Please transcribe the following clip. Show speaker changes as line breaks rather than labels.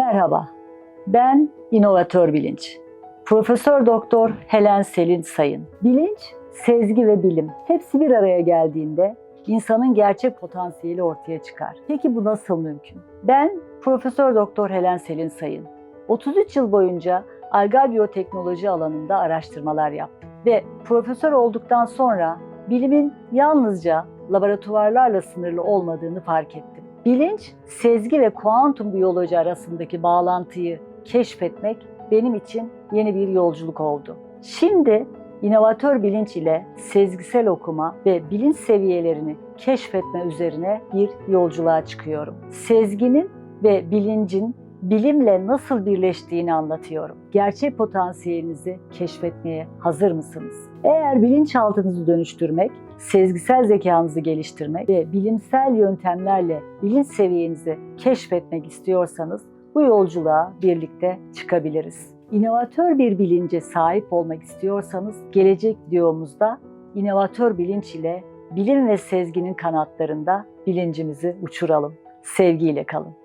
Merhaba, ben inovatör bilinç. Profesör Doktor Helen Selin Sayın. Bilinç, sezgi ve bilim hepsi bir araya geldiğinde insanın gerçek potansiyeli ortaya çıkar. Peki bu nasıl mümkün? Ben Profesör Doktor Helen Selin Sayın. 33 yıl boyunca algal biyoteknoloji alanında araştırmalar yaptım ve profesör olduktan sonra bilimin yalnızca laboratuvarlarla sınırlı olmadığını fark ettim. Bilinç, sezgi ve kuantum biyoloji arasındaki bağlantıyı keşfetmek benim için yeni bir yolculuk oldu. Şimdi inovatör bilinç ile sezgisel okuma ve bilinç seviyelerini keşfetme üzerine bir yolculuğa çıkıyorum. Sezginin ve bilincin bilimle nasıl birleştiğini anlatıyorum. Gerçek potansiyelinizi keşfetmeye hazır mısınız? Eğer bilinçaltınızı dönüştürmek, sezgisel zekanızı geliştirmek ve bilimsel yöntemlerle bilinç seviyenizi keşfetmek istiyorsanız bu yolculuğa birlikte çıkabiliriz. İnovatör bir bilince sahip olmak istiyorsanız gelecek videomuzda inovatör bilinç ile bilim ve sezginin kanatlarında bilincimizi uçuralım. Sevgiyle kalın.